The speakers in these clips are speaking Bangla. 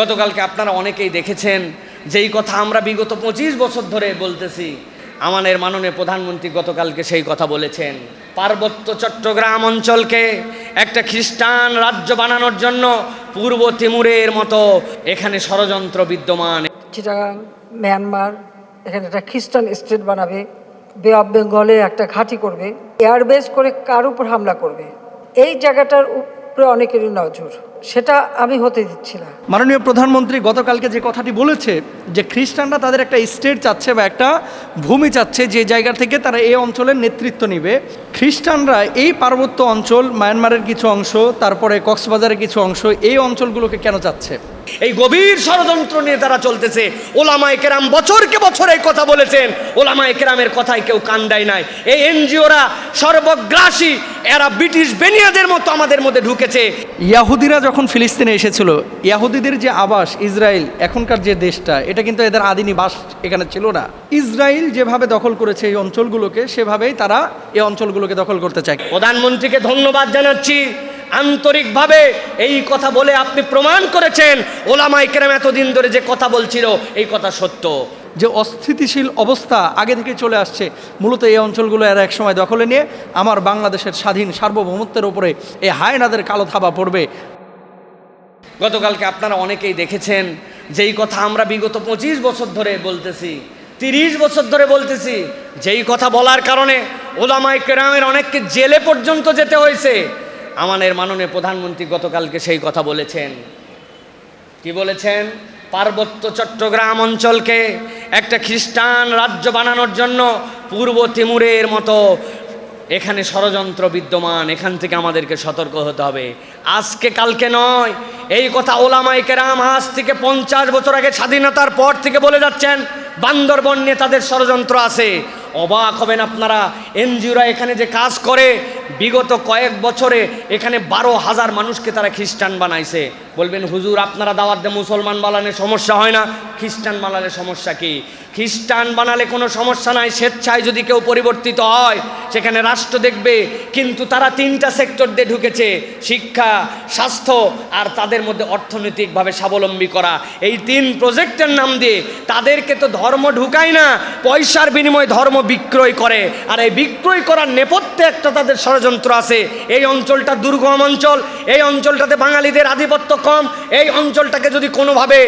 গতকালকে আপনারা অনেকেই দেখেছেন যেই কথা আমরা বিগত পঁচিশ বছর ধরে বলতেছি। আমাদের মাননীয় প্রধানমন্ত্রী গতকালকে সেই কথা বলেছেন। পার্বত্য চট্টগ্রাম অঞ্চলকে একটা খ্রিস্টান রাজ্য বানানোর জন্য পূর্ব তিমুরের মতো এখানে ষড়যন্ত্র বিদ্যমান। চিটাগাং, মিয়ানমার, এখানে একটা খ্রিস্টান স্টেট বানাবে, বে অফ বেঙ্গলে একটা ঘাঁটি করবে, এয়ারবেস করে কার উপর হামলা করবে? এই জায়গাটার উপরে অনেকেরই নজর। সেটা আমি হতে দিচ্ছি না। মাননীয় প্রধানমন্ত্রী গতকালকে যে কথাটি বলেছে যে খ্রিস্টানরা তাদের একটা স্টেট চাচ্ছে বা একটা ভূমি চাচ্ছে যে জায়গা থেকে তারা এই অঞ্চলের নেতৃত্ব নিবে, খ্রিস্টানরা এই পার্বত্য অঞ্চল, মায়ানমারের কিছু অংশ, তারপরে কক্সবাজারের কিছু অংশ, এই অঞ্চলগুলোকে কেন চাচ্ছে? এই গভীর ষড়যন্ত্র নিয়ে তারা চলতেছে। ওলামা কেরাম বছরকে বছর এই কথা বলেছেন। ওলামা কেরামের কথায় কেউ কান দেয় নাই। এই এনজিওরা সর্বগ্রাসী এরা ব্রিটিশ বেনিয়াদের মতো আমাদের মধ্যে ঢুকেছে। ইয়াহুদিরা যখন ফিলিস্তিনে এসেছিল ইয়াহুদিদের যে আবাস ইসরায়েল এখনকার যে দেশটা এটা কিন্তু এদের আদিনী বাস এখানে ছিল না। ইসরায়েল যেভাবে দখল করেছে এই অঞ্চলগুলোকে সেভাবেই তারা এই অঞ্চলগুলোকে দখল করতে চায়। প্রধানমন্ত্রীকে ধন্যবাদ জানাচ্ছি। আন্তরিকভাবে এই কথা বলে আপনি প্রমাণ করেছেন। ওলামা কেরাম এতদিন ধরে যে কথা বলছিল এই কথা সত্য। যে অস্থিতিশীল অবস্থা আগে থেকে চলে আসছে মূলত এই অঞ্চলগুলো এরা এক সময় দখলে নিয়ে আমার বাংলাদেশের স্বাধীন সার্বভৌমত্বের উপরে এই হায়নাদের কালো থাবা পড়বে। গতকালকে আপনারা অনেকেই দেখেছেন যেই কথা আমরা বিগত পঁচিশ বছর ধরে বলতেছি তিরিশ বছর ধরে বলতেছি। যেই কথা বলার কারণে ওলামাই কেরামের অনেককে জেলে পর্যন্ত যেতে হয়েছে। আমাদের মাননীয় প্রধানমন্ত্রী গতকালকে সেই কথা বলেছেন। কি বলেছেন? পার্বত্য চট্টগ্রাম অঞ্চলকে একটা খ্রিস্টান রাজ্য বানানোর জন্য পূর্ব তিমুরের মতো এখানে ষড়যন্ত্র বিদ্যমান, এখান থেকে আমাদেরকে সতর্ক হতে হবে। আজকে কালকে নয়, এই কথা ওলামাই কেরাম আজ থেকে পঞ্চাশ বছর আগে স্বাধীনতার পর থেকে বলে যাচ্ছেন, বান্দরবন নিয়ে তাদের ষড়যন্ত্র আছে। অবাক হবেন আপনারা। এনজিওরা এখানে যে কাজ করে, বিগত কয়েক বছরে এখানে বারো হাজার মানুষকে তারা খ্রিস্টান বানাইছে। বলবেন, হুজুর, আপনারা দাওয়াত দিয়ে মুসলমান বানালে সমস্যা হয় না। খ্রিস্টান বানালে সমস্যা কি? খ্রিস্টান বানালে কোনো সমস্যা নাই, স্বেচ্ছায় যদি কেউ পরিবর্তিত হয়, সেখানে রাষ্ট্র দেখবে। কিন্তু তারা তিনটা সেক্টর দিয়ে ঢুকেছে, শিক্ষা, স্বাস্থ্য আর তাদের মধ্যে অর্থনৈতিকভাবে স্বাবলম্বী করা। এই তিন প্রজেক্টের নাম দিয়ে তাদেরকে তো ধর্ম ঢুকায় না, পয়সার বিনিময়ে ধর্ম বিক্রয় করে। আর এই বিক্রয় করার নেপথ্যে একটা তাদের ষড়যন্ত্র আছে। এই অঞ্চলটা দুর্গম অঞ্চল, এই অঞ্চলটাতে বাঙালিদের আধিপত্য কম, এই অঞ্চলটাকে যদি কোনোভাবে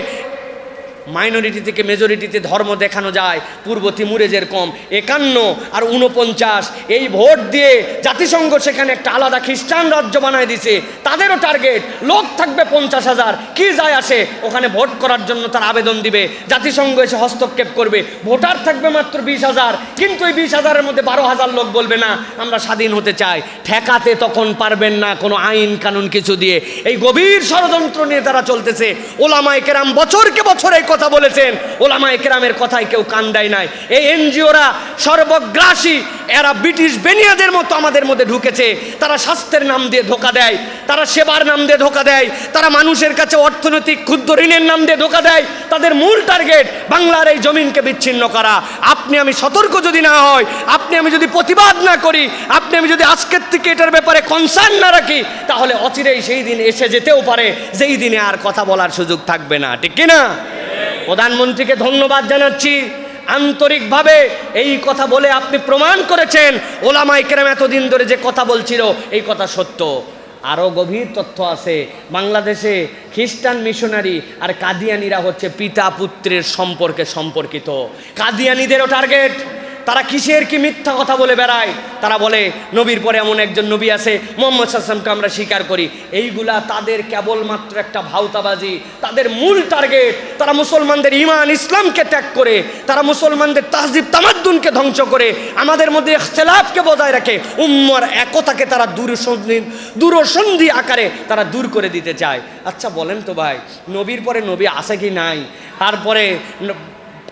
মাইনরিটি থেকে মেজরিটিতে ধর্ম দেখানো যায়, পূর্ব তিমুরে যেরকম একান্ন আর উনপঞ্চাশ এই ভোট দিয়ে জাতিসংঘ সেখানে একটা আলাদা খ্রিস্টান রাজ্য বানায় দিছে। তাদেরও টার্গেট, লোক থাকবে পঞ্চাশ হাজার। কি যায় আসে? ওখানে ভোট করার জন্য তার আবেদন দিবে। জাতিসংঘ এসে হস্তক্ষেপ করবে। ভোটার থাকবে মাত্র বিশ হাজার, কিন্তু এই বিশ হাজারের মধ্যে বারো হাজার লোক বলবে, না, আমরা স্বাধীন হতে চাই। ঠেকাতে তখন পারবেন না কোনো আইন কানুন কিছু দিয়ে। এই গভীর ষড়যন্ত্র নিয়ে তারা চলতেছে। ওলামাই কেরাম বছরকে বছর এই কথা বলেছেন। ওলামা একরামের কথায় কেউ কান দেয় নাই। এই এনজিওরা সর্বগ্রাসী, এরা ব্রিটিশ বেনিয়াদের মতো আমাদের মধ্যে ঢুকেছে। তারা স্বাস্থ্যের নাম দিয়ে ধোকা দেয়, তারা সেবার নাম দিয়ে ধোকা দেয়, তারা মানুষের কাছে অর্থনৈতিক ক্ষুদ্র ঋণের নাম দিয়ে ধোকা দেয়। তাদের মূল টার্গেট, বাংলার এই জমিনকে বিচ্ছিন্ন করা। আপনি আমি সতর্ক যদি না হয় আপনি আমি যদি প্রতিবাদ না করি, আপনি আমি যদি আজকের থেকে এটার ব্যাপারে কনসার্ন না রাখি, তাহলে অচিরেই সেই দিন এসে যেতেও পারে। যেই দিনে আর কথা বলার সুযোগ থাকবে না। ঠিক কিনা? প্রধানমন্ত্রীকে ধন্যবাদ জানাচ্ছি। আন্তরিকভাবে এই কথা বলে আপনি প্রমাণ করেছেন। ওলামাই কেরাম এতদিন ধরে যে কথা বলছিল, এই কথা সত্য। আরও গভীর তথ্য আছে। বাংলাদেশে খ্রিস্টান মিশনারি আর কাদিয়ানিরা হচ্ছে পিতা পুত্রের সম্পর্কে সম্পর্কিত। কাদিয়ানিদেরও টার্গেট। তারা কিসের কি মিথ্যা কথা বলে বেড়ায়? তারা বলে, নবীর পরে এমন একজন নবী আছে, মোহাম্মদ সাল্লামকে আমরা স্বীকার করি। এইগুলা তাদের কেবলমাত্র একটা ভাওতাবাজি, তাদের মূল টার্গেট, তারা মুসলমানদের ইমান ইসলামকে ত্যাগ করে, তারা মুসলমানদের তাহজিব তামাদ্দুনকে ধ্বংস করে, আমাদের মধ্যে ইখতলাফকে বজায় রাখে, উম্মর একতাকে তারা দূরসন্ধি দূরসন্ধি আকারে তারা দূর করে দিতে চায়। আচ্ছা বলেন তো ভাই, নবীর পরে নবী আছে কি নাই? তারপরে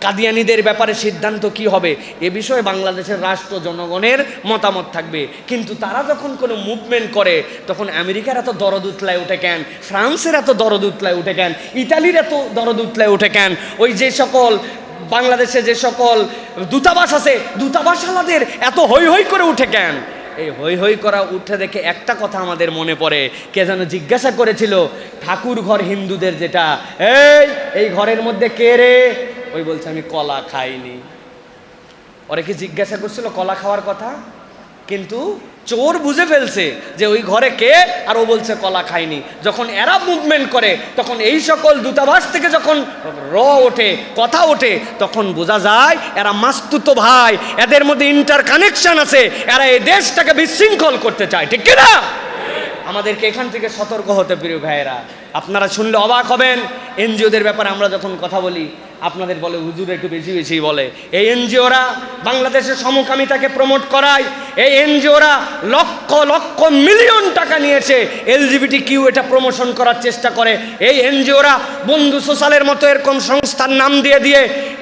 কাদিয়ানিদের ব্যাপারে সিদ্ধান্ত কি হবে? এ বিষয়ে বাংলাদেশের রাষ্ট্র জনগণের মতামত থাকবে। কিন্তু তারা যখন কোনো মুভমেন্ট করে, তখন আমেরিকার এত দরদ উতলায় উঠে কেন? ফ্রান্সের এত দরদ উতলায় উঠে কেন? ইতালির এত দরদ উতলায় উঠে কেন? ওই যে সকল, বাংলাদেশে যে সকল দূতাবাস আছে দূতাবাস আলাদের এত হৈ হৈ করে উঠে কেন? এই হৈ হৈ করা উঠে দেখে একটা কথা আমাদের মনে পড়ে। কে যেন জিজ্ঞাসা করেছিল ঠাকুর ঘর হিন্দুদের যেটা? এই এই ঘরের মধ্যে কে রে? ওই বলছে, আমি কলা খাইনি। ওরা কি জিজ্ঞাসা করছিল কলা খাওয়ার কথা? কিন্তু চোর বুঝে ফেলছে যে ওই ঘরে কে আর ও বলছে কলা খায়নি যখন এরা মুভমেন্ট করে, তখন এই সকল দূতাবাস থেকে যখন র ওঠে, কথা ওঠে, তখন বোঝা যায় এরা মাস্তুতো ভাই, এদের মধ্যে ইন্টার কানেকশন আছে, এরা এই দেশটাকে বিশৃঙ্খল করতে চায়। ঠিক কিনা? আমাদেরকে এখান থেকে সতর্ক হতে, প্রিয় ভাইয়েরা। আপনারা শুনলে অবাক হবেন। এনজিওদের ব্যাপারে আমরা যখন কথা বলি আপনাদের বলে হুজুর একটু বেশি বেশি বলে। এই এনজিওরা বাংলাদেশের সমকামিতাকে প্রমোট করায়, এই এনজিওরা লক্ষ লক্ষ মিলিয়ন টাকা নিয়েছে। এলজিবিটি কিউ এটা প্রমোশন করার চেষ্টা করে। এই এনজিওরা বন্ধু সোশ্যালের মতো এরকম সংস্থার নাম দিয়ে দিয়ে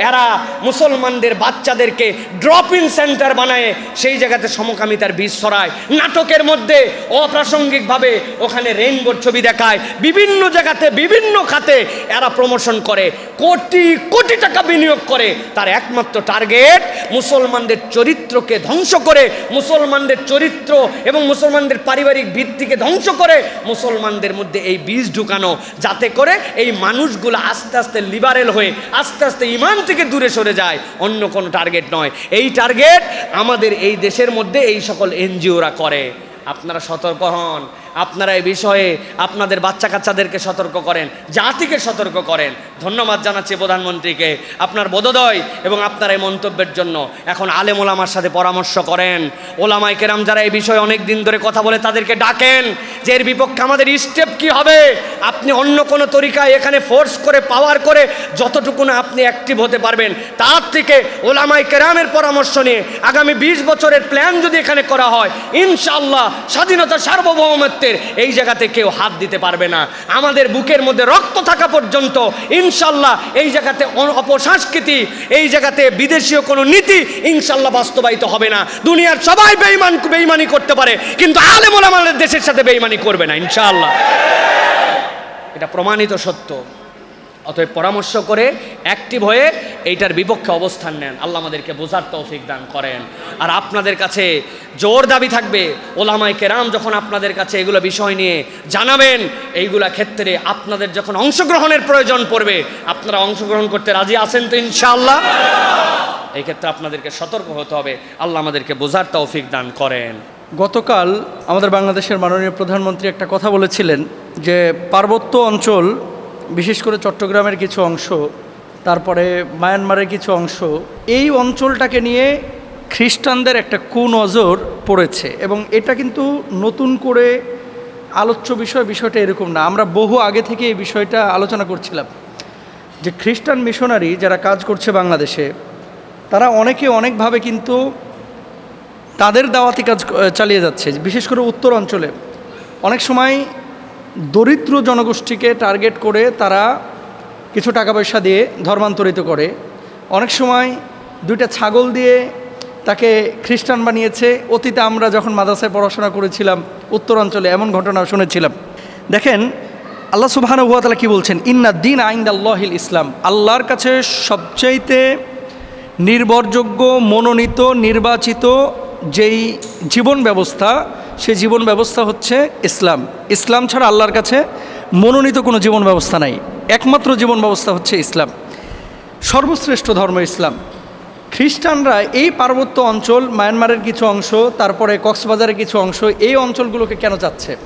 এরা মুসলমানদের বাচ্চাদেরকে ড্রপ ইন সেন্টার বানায়, সেই জায়গাতে সমকামিতার বীজ ছড়ায়। নাটকের মধ্যে অপ্রাসঙ্গিকভাবে ওখানে রেইনবোর ছবি দেখায়। বিভিন্ন জায়গাতে, বিভিন্ন খাতে এরা প্রমোশন করে। কোটি কোটি টাকা বিনিয়োগ করে, তার একমাত্র টার্গেট মুসলমানদের চরিত্রকে ধ্বংস করে, মুসলমানদের চরিত্র এবং মুসলমানদের পারিবারিক ভিত্তিকে ধ্বংস করে, মুসলমানদের মধ্যে এই বীজ ঢুকানো, যাতে করে এই মানুষগুলো আস্তে আস্তে লিবারেল হয়ে, আস্তে আস্তে ইমান থেকে দূরে সরে যায়। অন্য কোনো টার্গেট নয়। এই টার্গেট আমাদের এই দেশের মধ্যে এই সকল এনজিওরা করে। আপনারা সতর্ক হন। আপনারা এই বিষয়ে আপনাদের বাচ্চা কাচ্চাদেরকে সতর্ক করেন, জাতিকে সতর্ক করেন। ধন্যবাদ জানাচ্ছি প্রধানমন্ত্রীকে। আপনার বোধোদয় এবং আপনার এই মন্তব্যের জন্য এখন আলেম ওলামার সাথে পরামর্শ করেন। ওলামাই কেরাম যারা এই বিষয়ে অনেক দিন ধরে কথা বলে তাদেরকে ডাকেন যে এর বিপক্ষে আমাদের স্টেপ কি হবে? আপনি অন্য কোনো তরিকায় এখানে ফোর্স করে পাওয়ার করে যতটুকু না আপনি অ্যাক্টিভ হতে পারবেন, তার থেকে ওলামাই কেরামের পরামর্শ নিয়ে আগামী বিশ বছরের প্ল্যান যদি এখানে করা হয় ইনশাল্লাহ স্বাধীনতা সার্বভৌমত্বের এই জায়গাতে কেউ হাত দিতে পারবে না। আমাদের বুকের মধ্যে রক্ত থাকা পর্যন্ত ইনশাল্লাহ এই জায়গাতে অপসংস্কৃতি এই জায়গাতে বিদেশীয় কোনো নীতি ইনশাল্লাহ বাস্তবায়িত হবে না। দুনিয়ার সবাই বেইমান বেইমানি করতে পারে, কিন্তু আলেমুল আমাদের দেশের সাথে বেইমানি করবে না, ইনশাল্লাহ। এটা প্রমাণিত সত্য। অতএব পরামর্শ করে অ্যাক্টিভ হয়ে এইটার বিপক্ষে অবস্থান নেন। আল্লাহ আমাদেরকে বোঝার তৌফিক দান করেন। আর আপনাদের কাছে জোর দাবি থাকবে ওলামাই কেরাম যখন আপনাদের কাছে এগুলো বিষয় নিয়ে জানাবেন, এইগুলা ক্ষেত্রে আপনাদের যখন অংশগ্রহণের প্রয়োজন পড়বে, আপনারা অংশগ্রহণ করতে রাজি আছেন তো ইনশাআল্লাহ? এই ক্ষেত্রে আপনাদেরকে সতর্ক হতে হবে। আল্লাহ আমাদেরকে বোঝার তৌফিক দান করেন। গতকাল আমাদের বাংলাদেশের মাননীয় প্রধানমন্ত্রী একটা কথা বলেছিলেন যে পার্বত্য অঞ্চল, বিশেষ করে চট্টগ্রামের কিছু অংশ তারপরে মায়ানমারের কিছু অংশ, এই অঞ্চলটাকে নিয়ে খ্রিস্টানদের একটা কুনজর পড়েছে এবং এটা কিন্তু নতুন করে আলোচ্য বিষয়, বিষয়টা এরকম না। আমরা বহু আগে থেকে এই বিষয়টা আলোচনা করছিলাম যে খ্রিস্টান মিশনারি যারা কাজ করছে বাংলাদেশে, তারা অনেকে অনেকভাবে কিন্তু তাদের দাওয়াতি কাজ চালিয়ে যাচ্ছে, বিশেষ করে উত্তর অঞ্চলে। অনেক সময় দরিদ্র জনগোষ্ঠীকে টার্গেট করে তারা কিছু টাকা পয়সা দিয়ে ধর্মান্তরিত করে। অনেক সময় দুইটা ছাগল দিয়ে তাকে খ্রিস্টান বানিয়েছে। অতীতে আমরা যখন মাদ্রাসায় পড়াশোনা করেছিলাম, উত্তরাঞ্চলে এমন ঘটনা শুনেছিলাম। দেখেন, আল্লাহ সুবাহানু তালা কী বলছেন? ইন্না দিন আইন্দ আল্লাহিল ইসলাম। আল্লাহর কাছে সবচাইতে নির্ভরযোগ্য, মনোনীত, নির্বাচিত যেই জীবন ব্যবস্থা সেই জীবন ব্যবস্থা হচ্ছে ইসলাম। ইসলাম ছাড়া আল্লাহর কাছে মনোনীত কোনো জীবন ব্যবস্থা নাই। একমাত্র জীবন ব্যবস্থা হচ্ছে ইসলাম। সর্বশ্রেষ্ঠ ধর্ম ইসলাম। খ্রিস্টানরা এই পার্বত্য অঞ্চল, মায়ানমারের কিছু অংশ, তারপরে কক্সবাজারের কিছু অংশ, এই অঞ্চলগুলোকে কেন চাচ্ছে?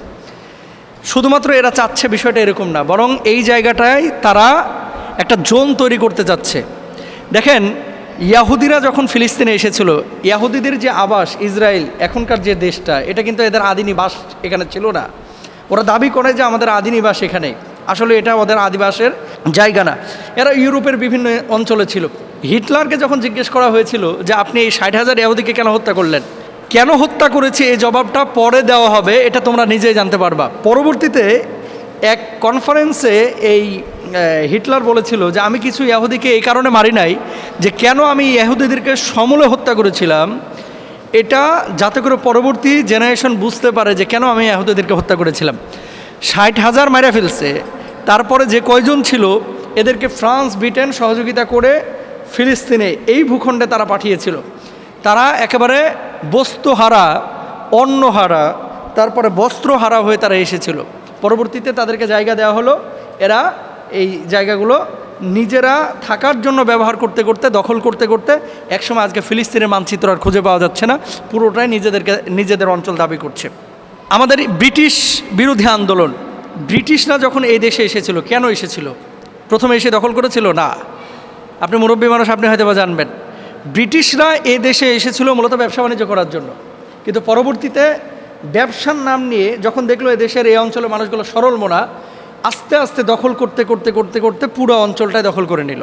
শুধুমাত্র এরা চাচ্ছে বিষয়টা এরকম না, বরং এই জায়গাটায় তারা একটা জোন তৈরি করতে চাচ্ছে। দেখেন, ইয়াহুদিরা যখন ফিলিস্তিনে এসেছিল, ইয়াহুদিদের যে আবাস, ইসরায়েল, এখনকার যে দেশটা, এটা কিন্তু এদের আদি বাস এখানে ছিল না। ওরা দাবি করে যে আমাদের আদি নিবাস এখানে। আসলে এটা ওদের আদিবাসের জায়গা না। এরা ইউরোপের বিভিন্ন অঞ্চলে ছিল। হিটলারকে যখন জিজ্ঞেস করা হয়েছিল যে, আপনি এই ষাট হাজার ইয়াহুদিকে কেন হত্যা করলেন? কেন হত্যা করেছে? এই জবাবটা পরে দেওয়া হবে, এটা তোমরা নিজেই জানতে পারবা। পরবর্তীতে এক কনফারেন্সে এই হিটলার বলেছিল যে, আমি কিছু ইয়াহুদিকে এই কারণে মারি নাই যে, কেন আমি ইয়াহুদিদেরকে সমূলে হত্যা করেছিলাম? এটা যাতে করে পরবর্তী জেনারেশন বুঝতে পারে যে কেন আমি ইয়াহুদিদেরকে হত্যা করেছিলাম। ষাট হাজার মারা ফেলছে, তারপরে যে কয়জন ছিল, এদেরকে ফ্রান্স, ব্রিটেন সহযোগিতা করে ফিলিস্তিনে এই ভূখণ্ডে তারা পাঠিয়েছিল। তারা একেবারে বস্তুহারা, অন্নহারা, তারপরে বস্ত্রহারা হয়ে তারা এসেছিল। পরবর্তীতে তাদেরকে জায়গা দেওয়া হলো। এরা এই জায়গাগুলো নিজেরা থাকার জন্য ব্যবহার করতে করতে, দখল করতে করতে একসময় আজকে ফিলিস্তিনের মানচিত্র আর খুঁজে পাওয়া যাচ্ছে না। পুরোটাই নিজেদেরকে, নিজেদের অঞ্চল দাবি করছে। আমাদের ব্রিটিশ বিরোধী আন্দোলন, ব্রিটিশরা যখন এই দেশে এসেছিল, কেন এসেছিল? প্রথমে এসে দখল করেছিল? না। আপনি মুরব্বী মানুষ, আপনি হয়তো বা জানবেন। ব্রিটিশরা এ দেশে এসেছিল মূলত ব্যবসা বাণিজ্য করার জন্য। কিন্তু পরবর্তীতে ব্যবসার নাম নিয়ে যখন দেখল এই দেশের এই অঞ্চলের মানুষগুলো সরল মোনা আস্তে আস্তে দখল করতে করতে করতে করতে পুরো অঞ্চলটাই দখল করে নিল।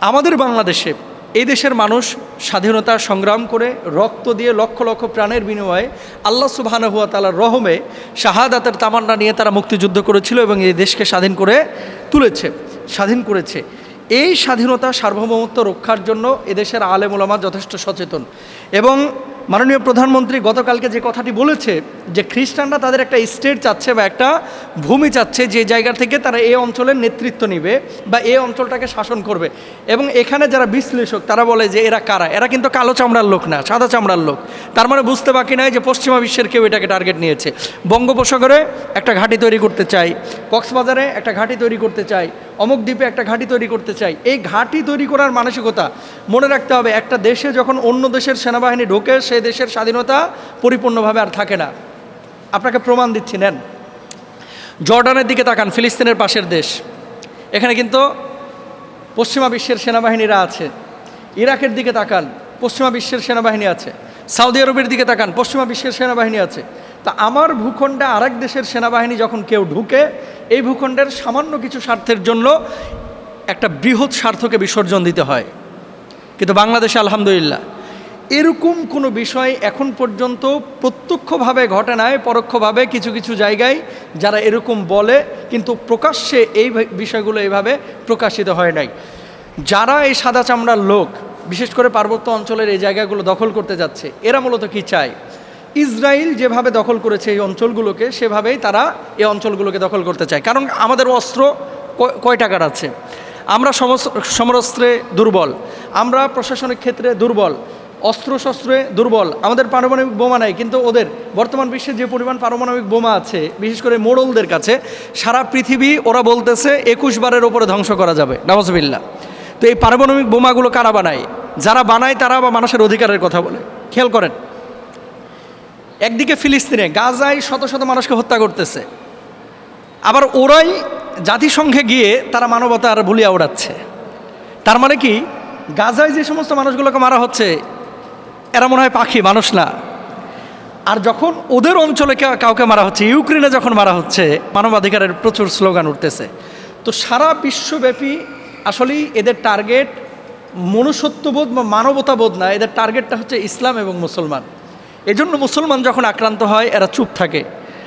আমাদের বাংলাদেশে এই দেশের মানুষ স্বাধীনতা সংগ্রাম করে রক্ত দিয়ে লক্ষ লক্ষ প্রাণের বিনিময়ে আল্লাহ সুবাহানা হুয়া তালার রহমে শাহাদাতের তামান্না নিয়ে তারা মুক্তিযুদ্ধ করেছিল এবং এই দেশকে স্বাধীন করে তুলেছে, স্বাধীন করেছে। এই স্বাধীনতা সার্বভৌমত্ব রক্ষার জন্য এদেশের আলেম ওলামা যথেষ্ট সচেতন এবং মাননীয় প্রধানমন্ত্রী গতকালকে যে কথাটি বলেছে যে খ্রিস্টানরা তাদের একটা স্টেট চাচ্ছে বা একটা ভূমি চাচ্ছে, যে জায়গা থেকে তারা এই অঞ্চলের নেতৃত্ব নিবে বা এই অঞ্চলটাকে শাসন করবে। এবং এখানে যারা বিশ্লেষক, তারা বলে যে এরা কারা? এরা কিন্তু কালো চামড়ার লোক না, সাদা চামড়ার লোক। তার মানে বুঝতে বাকি নাই যে পশ্চিমা বিশ্বের কেউ এটাকে টার্গেট নিয়েছে। বঙ্গোপসাগরে একটা ঘাঁটি তৈরি করতে চাই, কক্সবাজারে একটা ঘাঁটি তৈরি করতে চাই, অমুক দ্বীপে একটা ঘাঁটি তৈরি করতে চাই। এই ঘাঁটি তৈরি করার মানসিকতা মনে রাখতে হবে, একটা দেশে যখন অন্য দেশের সেনাবাহিনী ঢোকে সেই দেশের স্বাধীনতা পরিপূর্ণভাবে আর থাকে না। আপনাকে প্রমাণ দিচ্ছি, নেন। জর্ডানের দিকে তাকান, ফিলিস্তিনের পাশের দেশ। এখানে কিন্তু পশ্চিমা বিশ্বের সেনাবাহিনীরা আছে। ইরাকের দিকে তাকান, পশ্চিমা বিশ্বের সেনাবাহিনী আছে। সৌদি আরবের দিকে তাকান, পশ্চিমা বিশ্বের সেনাবাহিনী আছে। তা আমার ভূখণ্ডে আরেক দেশের সেনাবাহিনী যখন কেউ ঢুকে, এই ভূখণ্ডের সামান্য কিছু স্বার্থের জন্য একটা বৃহৎ স্বার্থকে বিসর্জন দিতে হয়। কিন্তু বাংলাদেশে আলহামদুলিল্লাহ এরকম কোনো বিষয় এখন পর্যন্ত প্রত্যক্ষভাবে ঘটে নাই, পরোক্ষভাবে কিছু কিছু জায়গায় যারা এরকম বলে, কিন্তু প্রকাশ্যে এই বিষয়গুলো এইভাবে প্রকাশিত হয় নাই। যারা এই সাদা চামড়ার লোক, বিশেষ করে পার্বত্য অঞ্চলের এই জায়গাগুলো দখল করতে যাচ্ছে, এরা মূলত কি চায়? ইসরায়েল যেভাবে দখল করেছে এই অঞ্চলগুলোকে, সেভাবেই তারা এই অঞ্চলগুলোকে দখল করতে চায়। কারণ আমাদের অস্ত্র কয়- টাকার আছে? আমরা সমরস্ত্রে দুর্বল, আমরা প্রশাসনিক ক্ষেত্রে দুর্বল অস্ত্রশস্ত্রে দুর্বল। আমাদের পারমাণবিক বোমা নাই, কিন্তু ওদের বর্তমান বিশ্বে যে পরিমাণ পারমাণবিক বোমা আছে, বিশেষ করে মোড়লদের কাছে, সারা পৃথিবী ওরা বলতেছে একুশ বারের ওপরে ধ্বংস করা যাবে। নওয়াজবিল্লা তো এই পারমাণবিক বোমাগুলো কারা বানায়? যারা বানায় তারা বা মানুষের অধিকারের কথা বলে। খেয়াল করেন। একদিকে ফিলিস্তিনে, গাজায় শত শত মানুষকে হত্যা করতেছে। আবার ওরাই জাতিসংঘে গিয়ে তারা মানবতার ভুলিয়া ওড়াচ্ছে তার মানে কি? গাজায় যে সমস্ত মানুষগুলোকে মারা হচ্ছে এরা মনে হয় পাখি, মানুষ না। আর যখন ওদের অঞ্চলে কাউকে মারা হচ্ছে, ইউক্রেনে যখন মারা হচ্ছে, মানবাধিকারের প্রচুর স্লোগান উঠতেছে। তো সারা বিশ্বব্যাপী আসলেই এদের টার্গেট মনুষ্যত্ববোধ বা মানবতাবোধ না, এদের টার্গেটটা হচ্ছে ইসলাম এবং মুসলমান। এজন্য মুসলমান যখন আক্রান্ত হয়, এরা চুপ থাকে।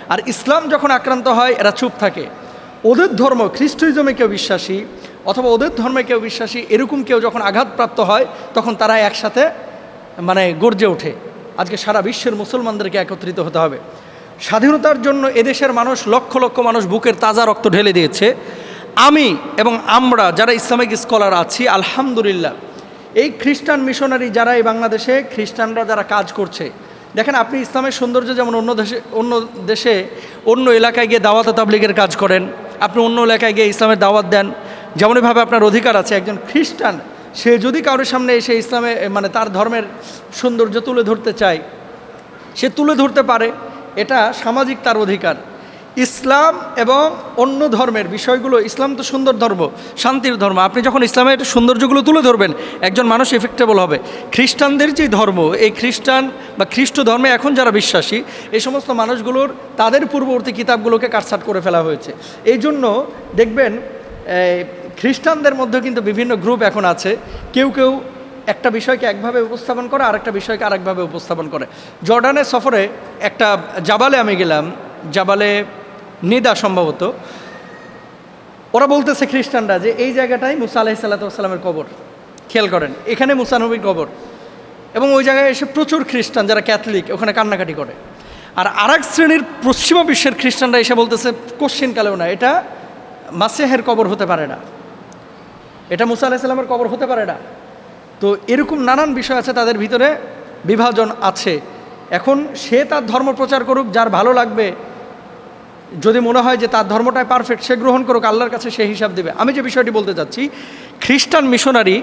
আর ইসলাম যখন আক্রান্ত হয়, এরা চুপ থাকে। ওদের ধর্ম খ্রিস্টিজমে কেউ বিশ্বাসী, অথবা ওদের ধর্মে কেউ বিশ্বাসী, এরকম কেউ যখন আঘাতপ্রাপ্ত হয়, তখন তারা একসাথে মানে গর্জে ওঠে। আজকে সারা বিশ্বের মুসলমানদেরকে একত্রিত হতে হবে। স্বাধীনতার জন্য এদেশের মানুষ লক্ষ লক্ষ মানুষ বুকের তাজা রক্ত ঢেলে দিয়েছে। আমি এবং আমরা যারা ইসলামিক স্কলার আছি, আলহামদুলিল্লাহ, এই খ্রিস্টান মিশনারি যারা এই বাংলাদেশে, খ্রিস্টানরা যারা কাজ করছে, দেখেন আপনি ইসলামের সৌন্দর্য যেমন অন্য দেশে অন্য দেশে, অন্য এলাকায় গিয়ে দাওয়াত তাবলিগের কাজ করেন, আপনি অন্য এলাকায় গিয়ে ইসলামের দাওয়াত দেন, যেমনইভাবে আপনার অধিকার আছে, একজন খ্রিস্টান সে যদি কারোর সামনে এসে ইসলামে মানে তার ধর্মের সৌন্দর্য তুলে ধরতে চায়, সে তুলে ধরতে পারে, এটা সামাজিক তার অধিকার। ইসলাম এবং অন্য ধর্মের বিষয়গুলো, ইসলাম তো সুন্দর ধর্ম, শান্তির ধর্ম। আপনি যখন ইসলামের সৌন্দর্যগুলো তুলে ধরবেন, একজন মানুষ এফেক্টেবল হবে। খ্রিস্টানদের যে ধর্ম, এই খ্রিস্টান বা খ্রিস্ট ধর্মে এখন যারা বিশ্বাসী এই সমস্ত মানুষগুলোর, তাদের পূর্ববর্তী কিতাবগুলোকে কাটসাট করে ফেলা হয়েছে। এই জন্য দেখবেন খ্রিস্টানদের মধ্যে কিন্তু বিভিন্ন গ্রুপ এখন আছে। কেউ কেউ একটা বিষয়কে একভাবে উপস্থাপন করে, আরেকটা বিষয়কে আরেকভাবে উপস্থাপন করে। জর্ডানের সফরে একটা জাবালে আমি গেলাম। জাবালে নিদা সম্ভবত। ওরা বলতেছে খ্রিস্টানরা যে এই জায়গাটাই মুসা আলাহি সাল্লাতামের কবর। খেয়াল করেন, এখানে মুসানবীর কবর। এবং ওই জায়গায় এসে প্রচুর খ্রিস্টান যারা ক্যাথলিক, ওখানে কান্নাকাটি করে। আর আরেক শ্রেণির পশ্চিমা বিশ্বের খ্রিস্টানরা এসে বলতেছে, কোশ্চিনকালেও না, এটা মাসেহের কবর হতে পারে না। এটা মুসা আলাহিসাল্লামের কবর হতে পারে না। তো এরকম নানান বিষয় আছে তাদের ভিতরে, বিভাজন আছে। এখন সে তার ধর্ম প্রচার করুক, যার ভালো লাগবে, যদি মনে হয় যে তার ধর্মটাই পারফেক্ট সে গ্রহণ করুক, আল্লাহর কাছে সে হিসাব দেবে। আমি যে বিষয়টি বলতে চাচ্ছি, খ্রিস্টান মিশনারি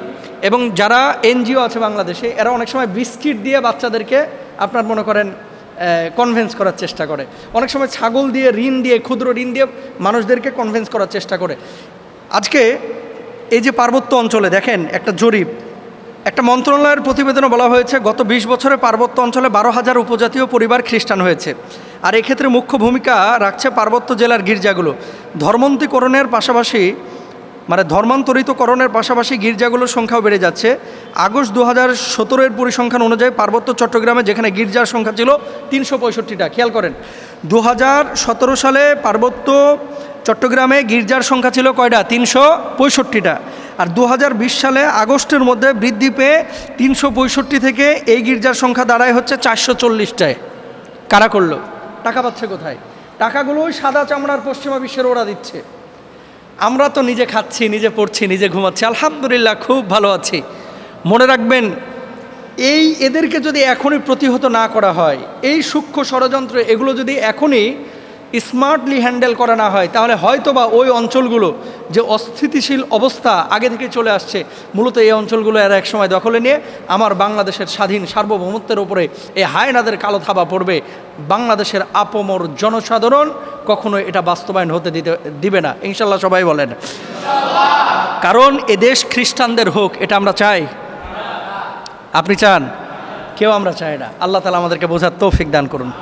এবং যারা এনজিও আছে বাংলাদেশে, এরা অনেক সময় বিস্কিট দিয়ে বাচ্চাদেরকে আপনার মনে করেন কনভেন্স করার চেষ্টা করে। অনেক সময় ছাগল দিয়ে, ঋণ দিয়ে, ক্ষুদ্র ঋণ দিয়ে মানুষদেরকে কনভেন্স করার চেষ্টা করে। আজকে এই যে পার্বত্য অঞ্চলে দেখেন, একটা জরিপ। একটা মন্ত্রণালয়ের প্রতিবেদনে বলা হয়েছে, গত ২০ বছরে পার্বত্য অঞ্চলে বারো হাজার উপজাতীয় পরিবার খ্রিস্টান হয়েছে। আর এক্ষেত্রে মুখ্য ভূমিকা রাখছে পার্বত্য জেলার গির্জাগুলো। ধর্মান্তরীকরণের পাশাপাশি মানে ধর্মান্তরিতকরণের পাশাপাশি গির্জাগুলোর সংখ্যাও বেড়ে যাচ্ছে। আগস্ট দু হাজার সতেরোর পরিসংখ্যান অনুযায়ী পার্বত্য চট্টগ্রামে যেখানে গির্জার সংখ্যা ছিল তিনশো পঁয়ষট্টিটা। খেয়াল করেন দু হাজার সতেরো সালে পার্বত্য চট্টগ্রামে গির্জার সংখ্যা ছিল কয়টা? তিনশো পঁয়ষট্টিটা। আর দু হাজার বিশ সালে আগস্টের মধ্যে বৃদ্ধি পেয়ে তিনশো পঁয়ষট্টি থেকে এই গির্জার সংখ্যা দাঁড়ায় হচ্ছে চারশো চল্লিশটায়। কারা করল? টাকা পাচ্ছে কোথায়? টাকাগুলো সাদা চামড়ার পশ্চিমা বিশ্বের ওরা দিচ্ছে। আমরা তো নিজে খাচ্ছি, নিজে পড়ছি, নিজে ঘুমাচ্ছি। আলহামদুলিল্লাহ, খুব ভালো আছি। মনে রাখবেন, এই এদেরকে যদি এখনই প্রতিহত না করা হয়, এই সূক্ষ্ম ষড়যন্ত্র, এগুলো যদি এখনই স্মার্টলি হ্যান্ডেল করা না হয়, তাহলে হয়তোবা ওই অঞ্চলগুলো যে অস্থিতিশীল অবস্থা আগে থেকে চলে আসছে, মূলত এই অঞ্চলগুলো এরা একসময় দখলে নিয়ে আমার বাংলাদেশের স্বাধীন সার্বভৌমত্বের ওপরে এই হায়নাদের কালো থাবা পড়বে। বাংলাদেশের আপমর জনসাধারণ কখনো এটা বাস্তবায়ন হতে দিতে, দিবে না। ইনশাল্লাহ সবাই বলেন। কারণ এদেশ খ্রিস্টানদের হোক, এটা আমরা চাই। আপনি চান? কেউ আমরা চাই না। আল্লাহ তালা আমাদেরকে বোঝার তৌফিক দান করুন।